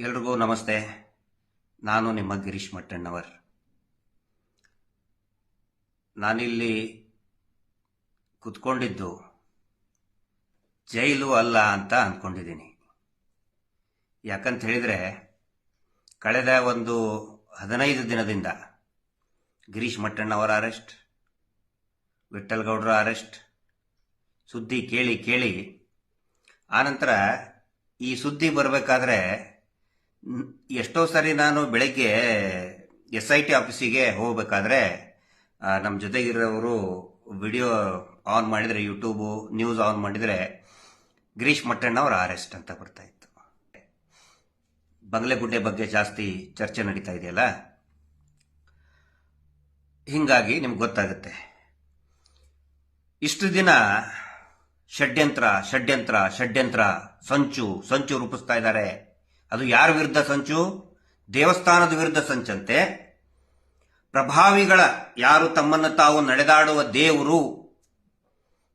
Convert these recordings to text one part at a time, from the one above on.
ಎಲ್ರಿಗೂ ನಮಸ್ತೆ. ನಾನು ನಿಮ್ಮ ಗಿರೀಶ್ ಮಟ್ಟಣ್ಣವರ್. ನಾನಿಲ್ಲಿ ಕುತ್ಕೊಂಡಿದ್ದು ಜೈಲು ಅಲ್ಲ ಅಂತ ಅಂದ್ಕೊಂಡಿದ್ದೀನಿ ಯಾಕಂತ ಹೇಳಿದರೆ ಕಳೆದ ಒಂದು ಹದಿನೈದು ದಿನದಿಂದ ಗಿರೀಶ್ ಮಟ್ಟಣ್ಣವರ ಅರೆಸ್ಟ್ ವಿಠಲ್ಗೌಡರ ಅರೆಸ್ಟ್, ಸುದ್ದಿ ಕೇಳಿ ಕೇಳಿ, ಆನಂತರ ಈ ಸುದ್ದಿ ಬರಬೇಕಾದ್ರೆ ಎಷ್ಟೋ ಸರಿ ನಾನು ಬೆಳಗ್ಗೆ ಎಸ್ ಐ ಟಿ ಆಫೀಸಿಗೆ ಹೋಗಬೇಕಾದ್ರೆ ನಮ್ಮ ಜೊತೆಗಿರೋರು ವಿಡಿಯೋ ಆನ್ ಮಾಡಿದರೆ, ಯೂಟ್ಯೂಬು ನ್ಯೂಸ್ ಆನ್ ಮಾಡಿದರೆ ಗಿರೀಶ್ ಮಟ್ಟಣ್ಣ ಅವರ ಅರೆಸ್ಟ್ ಅಂತ ಬರ್ತಾ ಇತ್ತು. ಬಂಗ್ಲೆಗುಡ್ಡೆ ಬಗ್ಗೆ ಜಾಸ್ತಿ ಚರ್ಚೆ ನಡೀತಾ ಇದೆಯಲ್ಲ? ಹಿಂಗಾಗಿ ನಿಮ್ಗೆ ಗೊತ್ತಾಗುತ್ತೆ. ಇಷ್ಟು ದಿನ ಷಡ್ಯಂತ್ರ ಷಡ್ಯಂತ್ರ ಷಡ್ಯಂತ್ರ, ಸಂಚು ಸಂಚು ರೂಪಿಸ್ತಾ ಇದ್ದಾರೆ. ಅದು ಯಾರ ವಿರುದ್ಧ ಸಂಚು? ದೇವಸ್ಥಾನದ ವಿರುದ್ಧ ಸಂಚಂತೆ. ಪ್ರಭಾವಿಗಳ ಯಾರು ತಮ್ಮನ್ನು ತಾವು ನಡೆದಾಡುವ ದೇವರು?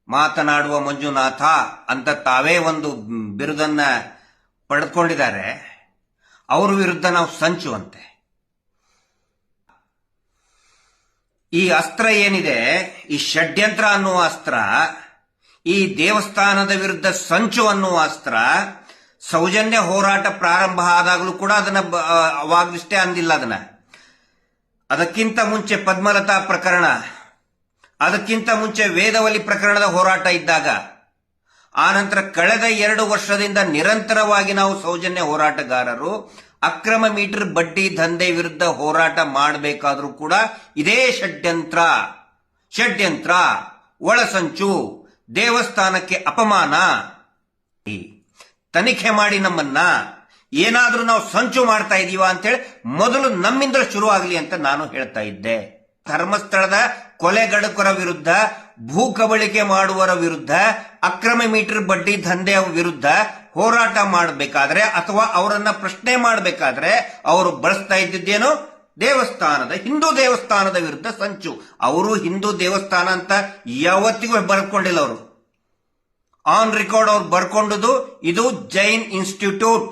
ಮಾತನಾಡುವ ಮಂಜುನಾಥ ಅಂತ ತಾವೇ ಒಂದು ಬಿರುದನ್ನ ಪಡೆದುಕೊಂಡಿದ್ದಾರೆ. ಅವ್ರ ವಿರುದ್ಧ ನಾವು ಸಂಚುವಂತೆ. ಈ ಅಸ್ತ್ರ ಏನಿದೆ? ಈ ಷಡ್ಯಂತ್ರ ಅನ್ನುವ ಅಸ್ತ್ರ, ಈ ದೇವಸ್ಥಾನದ ವಿರುದ್ಧ ಸಂಚು ಅನ್ನುವ ಅಸ್ತ್ರ ಸೌಜನ್ಯ ಹೋರಾಟ ಪ್ರಾರಂಭ ಆದಾಗಲೂ ಕೂಡ ಅದನ್ನ ಅವಾಗಷ್ಟೇ ಅಂದಿಲ್ಲ ಅದನ್ನ. ಅದಕ್ಕಿಂತ ಮುಂಚೆ ಪದ್ಮಲತಾ ಪ್ರಕರಣ, ಅದಕ್ಕಿಂತ ಮುಂಚೆ ವೇದವಲಿ ಪ್ರಕರಣದ ಹೋರಾಟ ಇದ್ದಾಗ ಆನಂತರ ಕಳೆದ ಎರಡು ವರ್ಷದಿಂದ ನಿರಂತರವಾಗಿ ನಾವು ಸೌಜನ್ಯ ಹೋರಾಟಗಾರರು, ಅಕ್ರಮ ಮೀಟರ್ ಬಡ್ಡಿ ದಂಧೆ ವಿರುದ್ಧ ಹೋರಾಟ ಮಾಡಬೇಕಾದ್ರೂ ಕೂಡ ಇದೇ ಷಡ್ಯಂತ್ರ. ಷಡ್ಯಂತ್ರ. ಒಳಸಂಚು. ದೇವಸ್ಥಾನಕ್ಕೆ ಅಪಮಾನ. ಈ ತನಿಖೆ ಮಾಡಿ ನಮ್ಮನ್ನ ಏನಾದರೂ ನಾವು ಸಂಚು ಮಾಡ್ತಾ ಇದೀವ ಅಂತೇಳಿ ಮೊದಲು ನಮ್ಮಿಂದ ಶುರು ಆಗಲಿ ಅಂತ ನಾನು ಹೇಳ್ತಾ ಇದ್ದೆ. ಧರ್ಮಸ್ಥಳದ ಕೊಲೆಗಡಕರ ವಿರುದ್ಧ, ಭೂ ಕಬಳಿಕೆ ಮಾಡುವರ ವಿರುದ್ಧ, ಅಕ್ರಮ ಮೀಟರ್ ಬಡ್ಡಿ ದಂಧೆಯ ವಿರುದ್ಧ ಹೋರಾಟ ಮಾಡಬೇಕಾದ್ರೆ ಅಥವಾ ಅವರನ್ನ ಪ್ರಶ್ನೆ ಮಾಡಬೇಕಾದ್ರೆ ಅವರು ಬಳಸ್ತಾ ಇದ್ದಿದ್ದೇನು ದೇವಸ್ಥಾನದ, ಹಿಂದೂ ದೇವಸ್ಥಾನದ ವಿರುದ್ಧ ಸಂಚು. ಅವರು ಹಿಂದೂ ದೇವಸ್ಥಾನ ಅಂತ ಯಾವತ್ತಿಗೂ ಬರ್ಕೊಂಡಿಲ್ಲ ಅವರು. ಆನ್ ರೆಕಾರ್ಡ್ ಅವ್ರು ಬರ್ಕೊಂಡದು, ಇದು ಜೈನ್ ಇನ್ಸ್ಟಿಟ್ಯೂಟ್.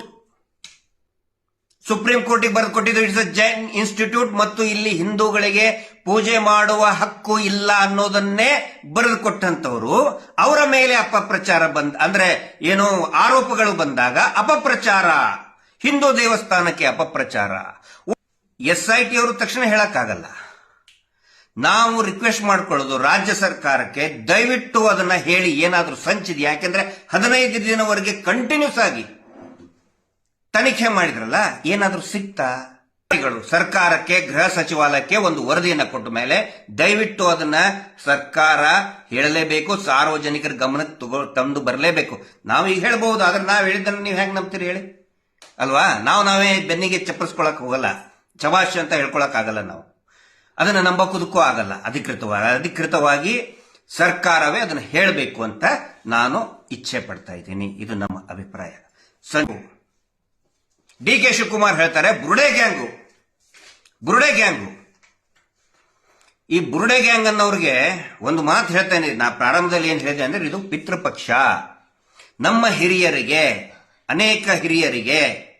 ಸುಪ್ರೀಂ ಕೋರ್ಟಿಗೆ ಬರೆದು ಕೊಟ್ಟಿದ್ದು, ಇಟ್ಸ್ ಅ ಜೈನ್ ಇನ್ಸ್ಟಿಟ್ಯೂಟ್ ಮತ್ತು ಇಲ್ಲಿ ಹಿಂದೂಗಳಿಗೆ ಪೂಜೆ ಮಾಡುವ ಹಕ್ಕು ಇಲ್ಲ ಅನ್ನೋದನ್ನೇ ಬರೆದು ಕೊಟ್ಟಂತವರು ಅವರ ಮೇಲೆ ಅಪಪ್ರಚಾರ ಬಂದ, ಅಂದ್ರೆ ಏನು ಆರೋಪಗಳು ಬಂದಾಗ ಅಪಪ್ರಚಾರ. ಹಿಂದೂ ದೇವಸ್ಥಾನಕ್ಕೆ ಅಪಪ್ರಚಾರ. ಎಸ್ ಐ ಟಿ ಅವರು ತಕ್ಷಣ ಹೇಳಕ್ಕಾಗಲ್ಲ. ನಾವು ರಿಕ್ವೆಸ್ಟ್ ಮಾಡ್ಕೊಳ್ಳೋದು ರಾಜ್ಯ ಸರ್ಕಾರಕ್ಕೆ. ದಯವಿಟ್ಟು ಅದನ್ನ ಹೇಳಿ, ಏನಾದರೂ ಸಂಚಿದೆ ಯಾಕೆಂದ್ರೆ ಹದಿನೈದು ದಿನವರೆಗೆ ಕಂಟಿನ್ಯೂಸ್ ಆಗಿ ತನಿಖೆ ಮಾಡಿದ್ರಲ್ಲ, ಏನಾದರೂ ಅಧಿಕಾರಿಗಳು ಸರ್ಕಾರಕ್ಕೆ, ಗೃಹ ಸಚಿವಾಲಯಕ್ಕೆ ಒಂದು ವರದಿಯನ್ನ ಕೊಟ್ಟ ಮೇಲೆ ದಯವಿಟ್ಟು ಅದನ್ನ ಸರ್ಕಾರ ಹೇಳಲೇಬೇಕು, ಸಾರ್ವಜನಿಕರ ಗಮನಕ್ಕೆ ತಗೋ, ತಂದು ಬರಲೇಬೇಕು. ನಾವು ಈಗ ಹೇಳ್ಬಹುದು, ಆದ್ರೆ ನಾವು ಹೇಳಿದ್ರೆ ನೀವು ಹೆಂಗ್ ನಂಬ್ತೀರಿ ಹೇಳಿ? ಅಲ್ವಾ? ನಾವು ನಾವೇ ಬೆನ್ನಿಗೆ ಚಪ್ಪರಿಸ್ಕೊಳಕ್ ಹೋಗಲ್ಲ. ಚವಾಶ್ ಅಂತ ಹೇಳ್ಕೊಳಕ್ ಆಗಲ್ಲ ನಾವು. ಅದನ್ನ ನಂಬಕೋದಕ್ಕೂ ಆಗಲ್ಲ. ಅಧಿಕೃತವಾಗಿ ಅಧಿಕೃತವಾಗಿ ಸರ್ಕಾರವೇ ಅದನ್ನು ಹೇಳಬೇಕು ಅಂತ ನಾನು ಇಚ್ಛೆ ಪಡ್ತಾ ಇದ್ದೀನಿ. ಇದು ನಮ್ಮ ಅಭಿಪ್ರಾಯ. ಡಿ ಕೆ ಶಿವಕುಮಾರ್ ಹೇಳ್ತಾರೆ, ಬುರುಡೆ ಗ್ಯಾಂಗು ಬುರುಡೆ ಗ್ಯಾಂಗು. ಈ ಬುರುಡೆ ಗ್ಯಾಂಗ್ ಅನ್ನೋರಿಗೆ ಒಂದು ಮಾತು ಹೇಳ್ತೇನೆ. ನಾ ಪ್ರಾರಂಭದಲ್ಲಿ ಏನು ಹೇಳಿದೆ ಅಂದ್ರೆ, ಇದು ಪಿತೃಪಕ್ಷ. ನಮ್ಮ ಹಿರಿಯರಿಗೆ, ಅನೇಕ ಹಿರಿಯರಿಗೆ,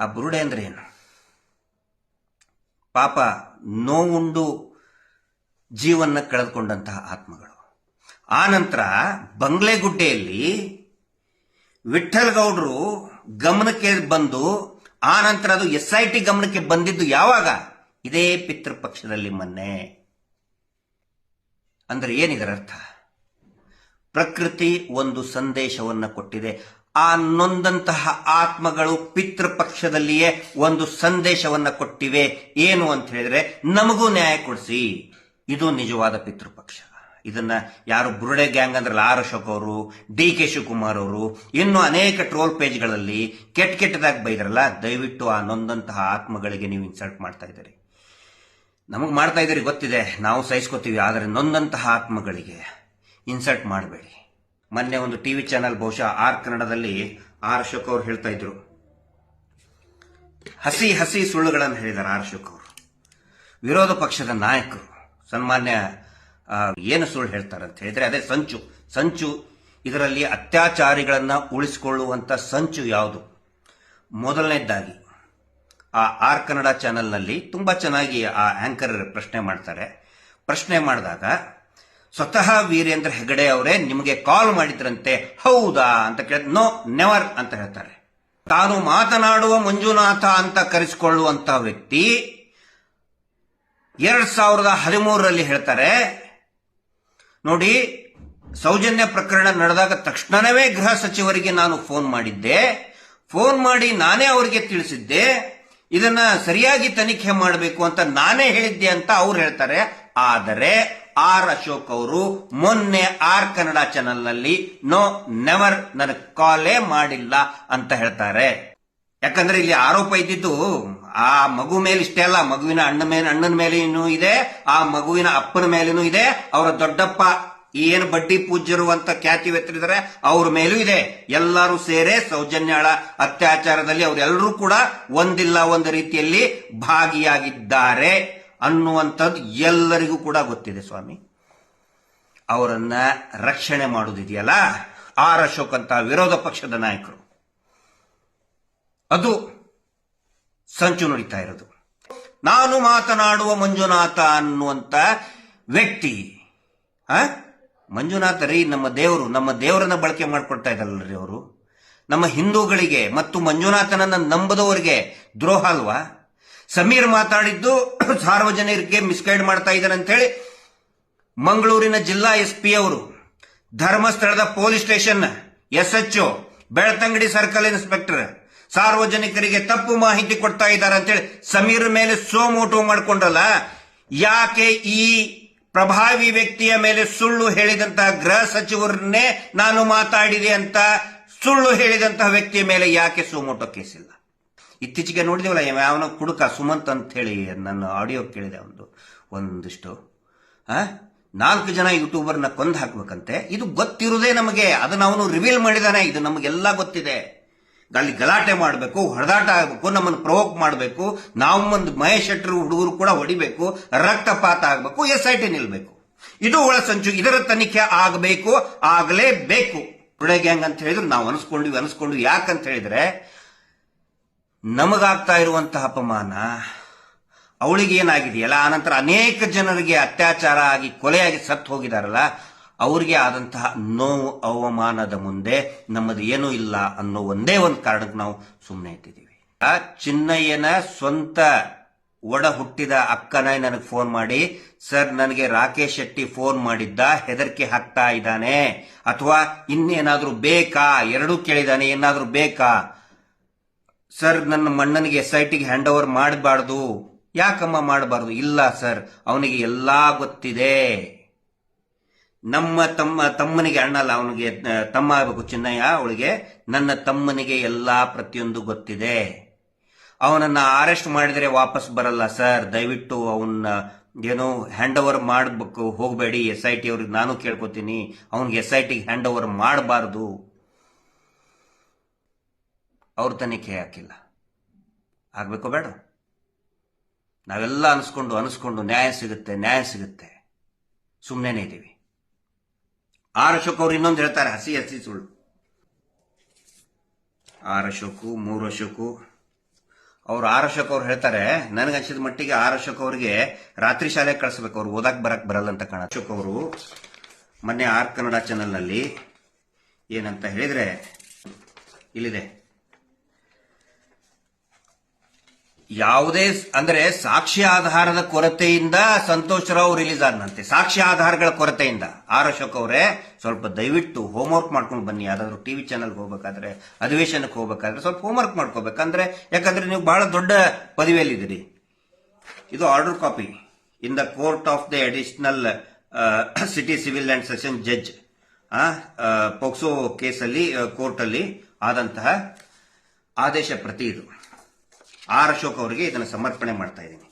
ಆ ಬುರುಡೆ ಅಂದ್ರೆ ಏನು? ಪಾಪ ನೋವುಂಡು ಜೀವನ ಕಳೆದುಕೊಂಡಂತಹ ಆತ್ಮಗಳು. ಆನಂತರ ಬಂಗ್ಲೆಗುಡ್ಡೆಯಲ್ಲಿ ವಿಠಲ್ ಗೌಡ್ರು ಗಮನಕ್ಕೆ ಬಂದು, ಆ ನಂತರ ಅದು ಎಸ್ ಐ ಟಿ ಗಮನಕ್ಕೆ ಬಂದಿದ್ದು ಯಾವಾಗ? ಇದೇ ಪಿತೃಪಕ್ಷದಲ್ಲಿ ಮೊನ್ನೆ. ಅಂದ್ರೆ ಏನಿದರ ಅರ್ಥ ಪ್ರಕೃತಿ ಒಂದು ಸಂದೇಶವನ್ನ ಕೊಟ್ಟಿದೆ. ಆ ನೊಂದಂತಹ ಆತ್ಮಗಳು ಪಿತೃಪಕ್ಷದಲ್ಲಿಯೇ ಒಂದು ಸಂದೇಶವನ್ನ ಕೊಟ್ಟಿವೆ. ಏನು ಅಂತ ಹೇಳಿದ್ರೆ, ನಮಗೂ ನ್ಯಾಯ ಕೊಡಿಸಿ. ಇದು ನಿಜವಾದ ಪಿತೃಪಕ್ಷ. ಇದನ್ನ ಯಾರು ಬುರುಡೆ ಗ್ಯಾಂಗ್ ಅಂದ್ರಲ್ಲ ಆರ್ ಅಶೋಕ್ ಅವರು, ಡಿ ಕೆ ಶಿವಕುಮಾರ್ ಅವರು, ಇನ್ನು ಅನೇಕ ಟ್ರೋಲ್ ಪೇಜ್ಗಳಲ್ಲಿ ಕೆಟ್ಟ ಕೆಟ್ಟದಾಗಿ ಬೈದ್ರಲ್ಲ, ದಯವಿಟ್ಟು ಆ ನೊಂದಂತಹ ಆತ್ಮಗಳಿಗೆ ನೀವು ಇನ್ಸಲ್ಟ್ ಮಾಡ್ತಾ ಇದ್ದೀರಿ. ನಮಗೆ ಮಾಡ್ತಾ ಇದ್ದೀರಿ ಗೊತ್ತಿದೆ, ನಾವು ಸಹಿಸ್ಕೋತೀವಿ, ಆದರೆ ನೊಂದಂತಹ ಆತ್ಮಗಳಿಗೆ ಇನ್ಸಲ್ಟ್ ಮಾಡಬೇಡಿ. ಮೊನ್ನೆ ಒಂದು ಟಿವಿ ಚಾನೆಲ್ ಬಹುಶಃ ಆರ್ ಕನ್ನಡದಲ್ಲಿ ಆರ್ ಅಶೋಕ್ ಅವರು ಹೇಳ್ತಾ ಇದ್ರು. ಹಸಿ ಹಸಿ ಸುಳ್ಳುಗಳನ್ನು ಹೇಳಿದ್ದಾರೆ ಆರ್ ಅಶೋಕ್ ಅವರು. ವಿರೋಧ ಪಕ್ಷದ ನಾಯಕರು, ಸನ್ಮಾನ್ಯ ಏನು ಸುಳ್ಳು ಹೇಳ್ತಾರೆ ಅಂತ ಹೇಳಿದ್ರೆ ಅದೇ ಸಂಚು. ಸಂಚು ಇದರಲ್ಲಿ ಅತ್ಯಾಚಾರಿಗಳನ್ನು ಉಳಿಸಿಕೊಳ್ಳುವಂತ ಸಂಚು ಯಾವುದು? ಮೊದಲನೇದಾಗಿ, ಆ ಆರ್ ಕನ್ನಡ ಚಾನೆಲ್ನಲ್ಲಿ ತುಂಬಾ ಚೆನ್ನಾಗಿ ಆ ಆಂಕರ್ ಪ್ರಶ್ನೆ ಮಾಡ್ತಾರೆ. ಪ್ರಶ್ನೆ ಮಾಡಿದಾಗ ಸ್ವತಃ ವೀರೇಂದ್ರ ಹೆಗಡೆ ಅವರೇ ನಿಮಗೆ ಕಾಲ್ ಮಾಡಿದ್ರಂತೆ, ಹೌದಾ ಅಂತ ಕೇಳಿದ, ನೋ, ನೆವರ್ ಅಂತ ಹೇಳ್ತಾರೆ. ತಾನು ಮಾತನಾಡುವ ಮಂಜುನಾಥ ಅಂತ ಕರೆಸಿಕೊಳ್ಳುವಂತಹ ವ್ಯಕ್ತಿ ಎರಡ್ ಸಾವಿರದ ಹದಿಮೂರರಲ್ಲಿ ಹೇಳ್ತಾರೆ, ನೋಡಿ, ಸೌಜನ್ಯ ಪ್ರಕರಣ ನಡೆದಾಗ ತಕ್ಷಣವೇ ಗೃಹ ಸಚಿವರಿಗೆ ನಾನು ಫೋನ್ ಮಾಡಿದ್ದೆ. ಫೋನ್ ಮಾಡಿ ನಾನೇ ಅವರಿಗೆ ತಿಳಿಸಿದ್ದೆ. ಇದನ್ನ ಸರಿಯಾಗಿ ತನಿಖೆ ಮಾಡಬೇಕು ಅಂತ ನಾನೇ ಹೇಳಿದ್ದೆ ಅಂತ ಅವ್ರು ಹೇಳ್ತಾರೆ. ಆದರೆ ಆರ್ ಅಶೋಕ್ ಅವರು ಮೊನ್ನೆ ಆರ್ ಕನ್ನಡ ಚಾನೆಲ್ನಲ್ಲಿ ನೋ ನೆವರ್ ನನಗೆ ಕಾಲೇ ಮಾಡಿಲ್ಲ ಅಂತ ಹೇಳ್ತಾರೆ. ಯಾಕಂದ್ರೆ ಇಲ್ಲಿ ಆರೋಪ ಇದ್ದಿದ್ದು ಆ ಮಗು ಮೇಲೆ ಇಷ್ಟೇ ಅಲ್ಲ, ಮಗುವಿನ ಅಣ್ಣ ಮೇಲೆ, ಅಣ್ಣನ ಮೇಲೇನೂ ಇದೆ, ಆ ಮಗುವಿನ ಅಪ್ಪನ ಮೇಲೇನೂ ಇದೆ, ಅವರ ದೊಡ್ಡಪ್ಪ ಏನು ಬಡ್ಡಿ ಪೂಜ್ಯರು ಅಂತ ಖ್ಯಾತಿ ವ್ಯಕ್ತಿದ್ದಾರೆ ಅವ್ರ ಮೇಲೂ ಇದೆ. ಎಲ್ಲರೂ ಸೇರೆ ಸೌಜನ್ಯಾಳ ಅತ್ಯಾಚಾರದಲ್ಲಿ ಅವರೆಲ್ಲರೂ ಕೂಡ ಒಂದಿಲ್ಲ ಒಂದು ರೀತಿಯಲ್ಲಿ ಭಾಗಿಯಾಗಿದ್ದಾರೆ. ಅನ್ನುವಂಥದ್ದು ಎಲ್ಲರಿಗೂ ಕೂಡ ಗೊತ್ತಿದೆ ಸ್ವಾಮಿ. ಅವರನ್ನ ರಕ್ಷಣೆ ಮಾಡುವುದಿದೆಯಲ್ಲ ಆರ್ ಅಶೋಕ್ ಅಂತ ವಿರೋಧ ಪಕ್ಷದ ನಾಯಕರು. ಅದು ಸಂಚು ನುಡಿತಾ ಇರೋದು. ನಾನು ಮಾತನಾಡುವ ಮಂಜುನಾಥ ಅನ್ನುವಂಥ ವ್ಯಕ್ತಿ ಮಂಜುನಾಥ ರೀ, ನಮ್ಮ ದೇವರು, ನಮ್ಮ ದೇವರನ್ನ ಬಳಕೆ ಮಾಡ್ಕೊಳ್ತಾ ಇದ್ದಲ್ಲರಿ ಅವರು. ನಮ್ಮ ಹಿಂದೂಗಳಿಗೆ ಮತ್ತು ಮಂಜುನಾಥನನ್ನ ನಂಬದವರಿಗೆ ದ್ರೋಹ ಅಲ್ವಾ? ಸಮೀರ್ ಮಾತಾಡಿದ್ದು ಸಾರ್ವಜನಿಕರಿಗೆ ಮಿಸ್ಗೈಡ್ ಮಾಡ್ತಾ ಇದ್ದಾರೆ ಅಂತೇಳಿ ಮಂಗಳೂರಿನ ಜಿಲ್ಲಾ ಎಸ್ ಪಿ ಅವರು ಧರ್ಮಸ್ಥಳದ police station S H Belthangady circle inspector ಸಾರ್ವಜನಿಕರಿಗೆ ತಪ್ಪು ಮಾಹಿತಿ ಕೊಡ್ತಾ ಇದ್ದಾರೆ ಅಂತೇಳಿ ಸಮೀರ್ ಮೇಲೆ ಸೋಮೋಟು ಮಾಡ್ಕೊಂಡ್ರಲ್ಲ ಯಾಕೆ ಈ ಪ್ರಭಾವಿ ವ್ಯಕ್ತಿಯ ಮೇಲೆ ಸುಳ್ಳು ಹೇಳಿದಂತ ಗೃಹ ಸಚಿವರನ್ನೇ ನಾನು ಮಾತಾಡಿದೆ ಅಂತ ಸುಳ್ಳು ಹೇಳಿದಂತಹ ವ್ಯಕ್ತಿಯ ಮೇಲೆ ಯಾಕೆ ಸೋಮೋಟೋ ಕೇಸಿಲ್ಲ? ಇತ್ತೀಚೆಗೆ ನೋಡಿದೇವಲ್ಲ ಯಾವನ ಕುಡುಕ ಸುಮಂತ್ ಅಂತ ಹೇಳಿ ನನ್ನ ಆಡಿಯೋ ಕೇಳಿದೆ ಒಂದು, ಒಂದಿಷ್ಟು. ಆ? ನಾಲ್ಕು ಜನ ಯೂಟ್ಯೂಬರ್ನ ಕೊಂದು ಹಾಕ್ಬೇಕಂತೆ. ಇದು ಗೊತ್ತಿರುವುದೇ ನಮಗೆ, ಅದನ್ನ ಅವನು ರಿವೀಲ್ ಮಾಡಿದಾನೆ, ಇದು ನಮಗೆಲ್ಲ ಗೊತ್ತಿದೆ. ಅಲ್ಲಿ ಗಲಾಟೆ ಮಾಡಬೇಕು, ಹೊಡೆದಾಟ ಆಗಬೇಕು, ನಮ್ಮನ್ನು ಪ್ರವೋಕ್ ಮಾಡಬೇಕು ನಾವು ಒಂದು ಮಹೇಶ್ ಶೆಟ್ಟರು ಹುಡುಗರು ಕೂಡ ಹೊಡಿಬೇಕು, ರಕ್ತಪಾತ ಆಗಬೇಕು, ಎಸ್ ಐ ಟಿ ನಿಲ್ಬೇಕು. ಇದು ಒಳಸಂಚು ಇದರ ತನಿಖೆ ಆಗಬೇಕು, ಆಗಲೇಬೇಕು. ಬುಡೆ ಗ್ಯಾಂಗ್ ಅಂತ ಹೇಳಿದ್ರು ನಾವು ಅನಿಸ್ಕೊಂಡ್ವಿ ಅನಿಸ್ಕೊಂಡ್ವಿ. ಯಾಕಂತ ಹೇಳಿದ್ರೆ ನಮಗಾಗ್ತಾ ಇರುವಂತಹ ಅಪಮಾನ, ಅವಳಿಗೆ ಏನಾಗಿದೆಯಲ್ಲ ಆನಂತರ ಅನೇಕ ಜನರಿಗೆ ಅತ್ಯಾಚಾರ ಆಗಿ ಕೊಲೆಯಾಗಿ ಸತ್ತು ಹೋಗಿದಾರಲ್ಲ, ಅವರಿಗೆ ಆದಂತಹ ನೋವು, ಅವಮಾನದ ಮುಂದೆ ನಮ್ಮದು ಏನೂ ಇಲ್ಲ ಅನ್ನೋ ಒಂದೇ ಒಂದು ಕಾರಣಕ್ಕೆ ನಾವು ಸುಮ್ಮನೆ ಇಟ್ಟಿದ್ದೀವಿ ಆ ಚಿನ್ನಯ್ಯನ ಸ್ವಂತ ಒಡ ಹುಟ್ಟಿದ ಅಕ್ಕನ ನನಗೆ ಫೋನ್ ಮಾಡಿ, ಸರ್, ನನಗೆ ರಾಕೇಶ್ ಶೆಟ್ಟಿ ಫೋನ್ ಮಾಡಿದ್ದ, ಹೆದರಿಕೆ ಹಾಕ್ತಾ ಇದ್ದಾನೆ, ಅಥವಾ ಇನ್ನೇನಾದ್ರೂ ಬೇಕಾ? ಎರಡೂ ಕೇಳಿದಾನೆ, ಏನಾದ್ರೂ ಬೇಕಾ? ಸರ್, ನನ್ನ ಮಣ್ಣನಿಗೆ ಎಸ್ ಐ ಟಿಗೆ ಹ್ಯಾಂಡ್ ಓವರ್ ಮಾಡಬಾರ್ದು. ಯಾಕಮ್ಮ ಮಾಡಬಾರ್ದು? ಇಲ್ಲ, ಸರ್. ಅವನಿಗೆ ಎಲ್ಲಾ ಗೊತ್ತಿದೆ. ನಮ್ಮ ತಮ್ಮ, ತಮ್ಮನಿಗೆ ಅಣ್ಣಲ್ಲ ಅವನಿಗೆ ತಮ್ಮ ಆಗಬೇಕು ಚಿನ್ನಯ್ಯ ಅವಳಿಗೆ. ನನ್ನ ತಮ್ಮನಿಗೆ ಎಲ್ಲಾ ಪ್ರತಿಯೊಂದು ಗೊತ್ತಿದೆ. ಅವನನ್ನ ಅರೆಸ್ಟ್ ಮಾಡಿದರೆ ವಾಪಸ್ ಬರಲ್ಲ, ಸರ್. ದಯವಿಟ್ಟು ಅವನ್ನ, ಏನೋ ಹ್ಯಾಂಡ್ ಓವರ್ ಮಾಡಬೇಕು, ಹೋಗಬೇಡಿ. ಎಸ್ ಐ ಟಿ ಅವ್ರಿಗೆ ನಾನು ಕೇಳ್ಕೊತೀನಿ. ಅವನಿಗೆ ಎಸ್ ಐ ಟಿಗೆ ಹ್ಯಾಂಡ್ ಓವರ್ ಮಾಡಬಾರ್ದು. ಅವ್ರ ತನಿಖೆ ಹಾಕಿಲ್ಲ. ಆಗಬೇಕು ಬೇಡ? ನಾವೆಲ್ಲ ಅನಿಸ್ಕೊಂಡು ಅನಿಸ್ಕೊಂಡು ನ್ಯಾಯ ಸಿಗುತ್ತೆ ನ್ಯಾಯ ಸಿಗುತ್ತೆ. ಸುಮ್ಮನೆ ಇದ್ದೀವಿ ಆರ್ ಅಶೋಕ್ ಅವ್ರು ಇನ್ನೊಂದು ಹೇಳ್ತಾರೆ, ಹಸಿ ಹಸಿ ಸುಳ್ಳು. ಆರ್ ಅಶೋಕು, ಮೂರು ಅಶೋಕು. ಅವ್ರು ಆರ್ ಅಶೋಕ್ ಅವ್ರು ಹೇಳ್ತಾರೆ, ನನಗೆ ಅನಿಸಿದ ಮಟ್ಟಿಗೆ ಆರ್ ಅಶೋಕ್ ಅವ್ರಿಗೆ ರಾತ್ರಿ ಶಾಲೆಗೆ ಕಳಿಸ್ಬೇಕು, ಅವ್ರು ಓದಕ್ ಬರಕ್ ಬರಲ್ಲ ಅಂತ ಕಾಣ. ಅಶೋಕ್ ಅವರು ಮೊನ್ನೆ ಆರ್ ಕನ್ನಡ ಚಾನೆಲ್ನಲ್ಲಿ ಏನಂತ ಹೇಳಿದ್ರೆ, ಇಲ್ಲಿದೆ. ಯಾವುದೇ ಅಂದ್ರೆ ಸಾಕ್ಷಿ ಆಧಾರದ ಕೊರತೆಯಿಂದ ಸಂತೋಷ್ ರಾವ್ ರಿಲೀಸ್ ಆದನಂತೆ. ಸಾಕ್ಷಿ ಆಧಾರಗಳ ಕೊರತೆಯಿಂದ. ಆರ್ ಅಶೋಕ್ ಅವರೇ ಸ್ವಲ್ಪ ದಯವಿಟ್ಟು ಹೋಮ್ವರ್ಕ್ ಮಾಡ್ಕೊಂಡು ಬನ್ನಿ. ಯಾವ್ದಾದ್ರು ಟಿವಿ ಚಾನಲ್ಗೆ ಹೋಗ್ಬೇಕಾದ್ರೆ, ಅಧಿವೇಶನಕ್ಕೆ ಹೋಗ್ಬೇಕಾದ್ರೆ ಸ್ವಲ್ಪ ಹೋಮ್ವರ್ಕ್ ಮಾಡ್ಕೋಬೇಕಂದ್ರೆ ಯಾಕಂದ್ರೆ ನೀವು ಬಹಳ ದೊಡ್ಡ ಪದವಿಯಲ್ಲಿದ್ದೀರಿ. ಇದು order copy in the court of the additional city civil and session judge POCSO ಕೇಸಲ್ಲಿ ಕೋರ್ಟಲ್ಲಿ ಆದಂತಹ ಆದೇಶ ಪ್ರತಿ ಇದು. ಆರ್ ಅಶೋಕ್ ಅವರಿಗೆ ಇದನ್ನು ಸಮರ್ಪಣೆ ಮಾಡ್ತಾ ಇದ್ದೀನಿ.